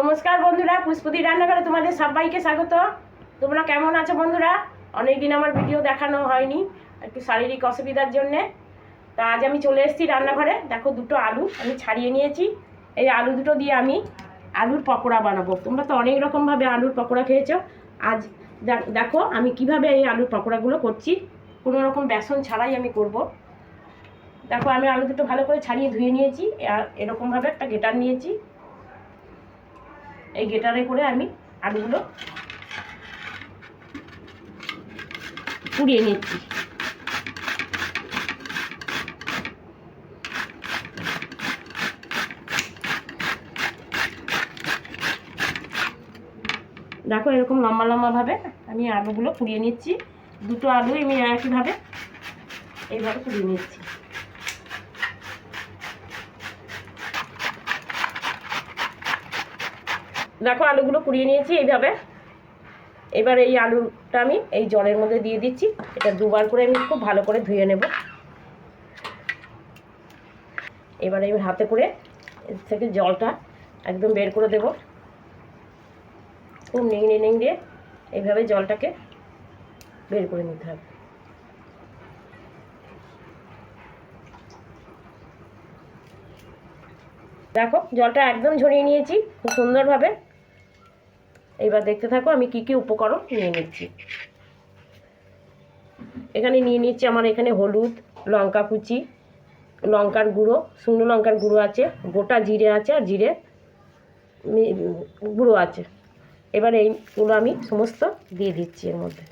নমস্কার বন্ধুরা, পুষ্পতি রান্নাঘরে তোমাদের সবাইকে স্বাগত। তোমরা কেমন আছো বন্ধুরা? অনেকদিন আমার ভিডিও দেখানো হয়নি, একটু শারীরিক অসুবিধার জন্যে। তা আজ আমি চলে এসেছি রান্নাঘরে। দেখো দুটো আলু আমি ছাড়িয়ে নিয়েছি। এই আলু দুটো দিয়ে আমি আলুর পকোড়া বানাবো। তোমরা তো অনেক রকমভাবে আলুর পকোড়া খেয়েছো। আজ দেখো আমি কীভাবে এই আলুর পকোড়াগুলো করছি। কোনো রকম বেসন ছাড়াই আমি করব। দেখো আমি আলু দুটো ভালো করে ছাড়িয়ে ধুয়ে নিয়েছি। এরকমভাবে একটা গেটার নিয়েছি। এই গেটারে করে আমি আলুগুলো পুড়িয়ে নিচ্ছি। দেখো এরকম লম্বা লম্বাভাবে আমি আলুগুলো পুড়িয়ে নিচ্ছি। দুটো আলু আমি একইভাবে এইভাবে পুড়িয়ে নিচ্ছি। দেখো আলুগুলো পুড়িয়ে নিয়েছি এইভাবে। এবার এই আলুটা আমি এই জলের মধ্যে দিয়ে দিচ্ছি। এটা দুবার করে আমি খুব ভালো করে ধুয়ে নেব। এবার এই হাতে করে থেকে জলটা একদম বের করে দেব। খুব নেংড়ে নেংড়ে এইভাবে জলটাকে বের করে নিতে হবে। দেখো জলটা একদম ঝরিয়ে নিয়েছি খুব সুন্দরভাবে। এইবার দেখতে থাকো, আমি কি কি উপকরণ নিয়ে নিচ্ছি। এখানে নিয়ে নিচ্ছি আমার এখানে হলুদ, লঙ্কা কুচি, লঙ্কার গুঁড়ো, শুকনো লঙ্কার গুঁড়ো আছে, গোটা জিরে আছে আর জিরে গুঁড়ো আছে। এবার এইগুলো আমি সমস্ত দিয়ে দিচ্ছি এর মধ্যে।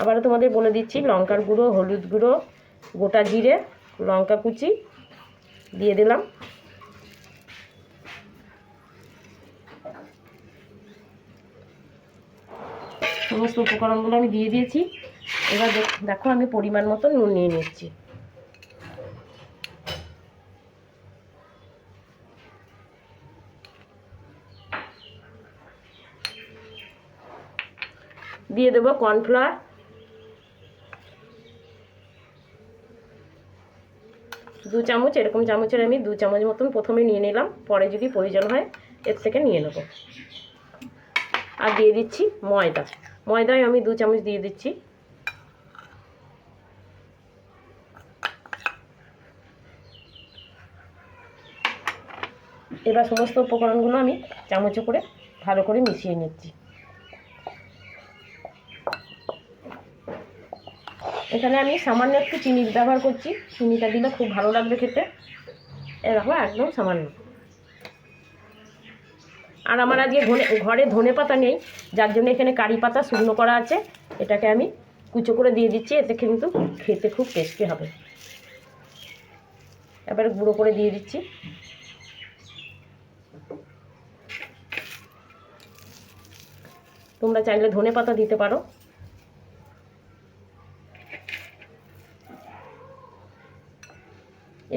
আবারও তোমাদের বলে দিচ্ছি, লঙ্কার গুঁড়ো, হলুদ গুঁড়ো, গোটা জিরে, লঙ্কা কুচি দিয়ে দিলাম। সমস্ত উপকরণগুলো আমি দিয়ে দিয়েছি। এবার দেখ- আমি পরিমাণ মতো নুন নিয়ে নিচ্ছি। দিয়ে দেবো কর্নফ্লাওয়ার। দু চামচ, এরকম চামচের আমি দু চামচ মতন প্রথমে নিয়ে নিলাম, পরে যদি প্রয়োজন হয় এর থেকে নিয়ে নেব। আর দিয়ে দিচ্ছি ময়দা। ময়দায় আমি দু চামচ দিয়ে দিচ্ছি। এবার সমস্ত উপকরণগুলো আমি চামচে করে ভালো করে মিশিয়ে নিচ্ছি। এখানে আমি সামান্য একটু চিনি ব্যবহার করছি। চিনিটা দিলে খুব ভালো লাগবে খেতে। এরকম একদম সামান্য। আর আমার আজকে ধনে, ঘরে ধনে পাতা নেই, যার জন্য এখানে কারি পাতা শুকনো করা আছে। এটাকে আমি কুচো করে দিয়ে দিচ্ছি, এতে কিন্তু খেতে খুব টেস্টি হবে। এবারে গুঁড়ো করে দিয়ে দিচ্ছি। তোমরা চাইলে ধনে পাতা দিতে পারো।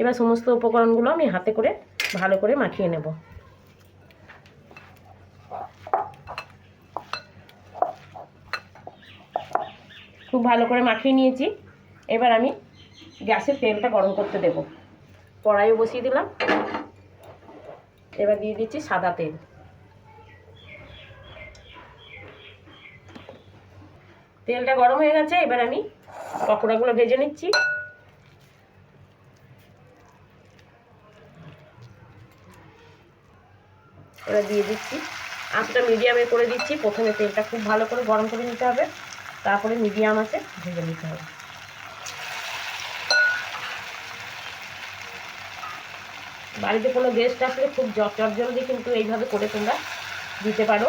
এবার সমস্ত উপকরণগুলো আমি হাতে করে ভালো করে মাখিয়ে নেব। খুব ভালো করে মাখিয়ে নিয়েছি। এবার আমি গ্যাসের তেলটা গরম করতে দেব। কড়াইও বসিয়ে দিলাম। এবার দিয়ে দিচ্ছি সাদা তেল। তেলটা গরম হয়ে গেছে, এবার আমি পকোড়াগুলো ভেজে নিচ্ছি। এবার দিয়ে দিচ্ছি। আঁচটা মিডিয়ামে করে দিচ্ছি। প্রথমে তেলটা খুব ভালো করে গরম করে নিতে হবে। তারপরে মিডিয়াম আছে, ভেজে নিতে হবে। বাড়িতে কোনো গেস্ট আসলে খুব জলদি কিন্তু এইভাবে করে তোমরা দিতে পারো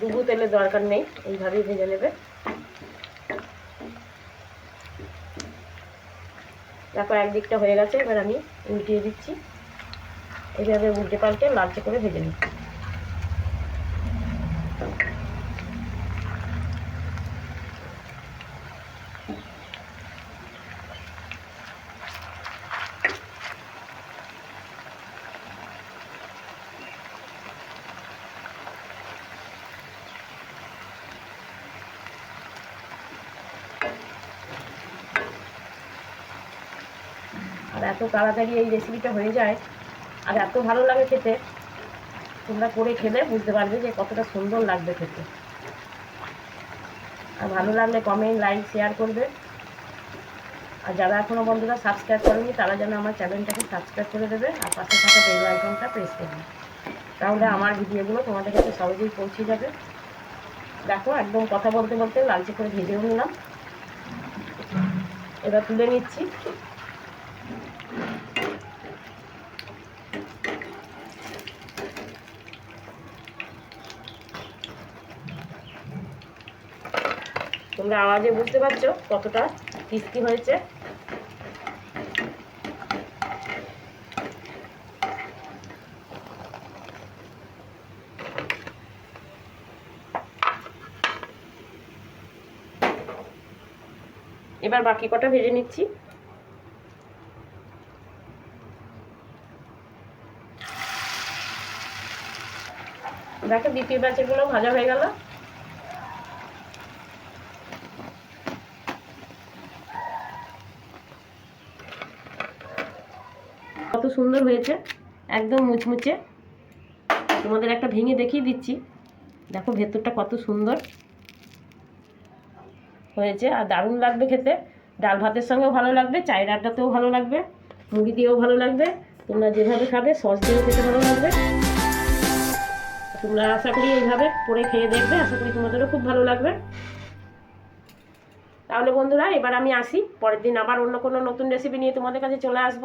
ডুবু তেলের দরকার নেই এইভাবেই ভেজে নেবে দেখো একদিকটা হয়ে গেছে, এবার আমি উল্টিয়ে দিচ্ছি। এভাবে উল্টে পাল্টে লালচে করে ভেজে নিচ্ছি। এত তাড়াতাড়ি এই রেসিপিটা হয়ে যায় আর এত ভালো লাগে খেতে, তোমরা করে খেলে বুঝতে পারবে যে কতটা সুন্দর লাগবে খেতে। আর ভালো লাগলে কমেন্ট লাইক শেয়ার করবে। আর যারা এখনও বন্ধুরা সাবস্ক্রাইব করেনি, তারা যেন আমার চ্যানেলটাকে সাবস্ক্রাইব করে দেবে আর পাশে থাকা বেল আইকনটা প্রেস করবে তাহলে আমার ভিডিওগুলো তোমাদের কাছে সহজেই পৌঁছে যাবে। দেখো, একদম কথা বলতে বলতে লালচে করে ভেজেও নিলাম। এবার তুলে নিচ্ছি। তোমরা আওয়াজে বুঝতে পারছ কতটা ক্রিস্পি হয়েছে? এবার বাকি কটা ভেজে নিচ্ছি। দেখো দ্বিতীয় ব্যাচেরগুলো ভাজা হয়ে গেল। সুন্দর হয়েছে, একদম মুচমুচে। তোমাদের একটা ভেঙে দেখিয়ে দিচ্ছি। দেখো ভেতরটা কত সুন্দর হয়েছে, আর দারুণ লাগবে খেতে। ডাল ভাতের সঙ্গেও ভালো লাগবে, চায়ের আড্ডাতেও ভালো লাগবে, মুড়ি দিয়েও ভালো লাগবে। তোমরা যেভাবে খাবে, সস দিয়েও খেতে ভালো লাগবে। তোমরা আশা করি এইভাবে করে খেয়ে দেখবে, আশা করি তোমাদেরও খুব ভালো লাগবে। তাহলে বন্ধুরা, এবার আমি আসি, পরের দিন আবার অন্য কোনো নতুন রেসিপি নিয়ে তোমাদের কাছে চলে আসব।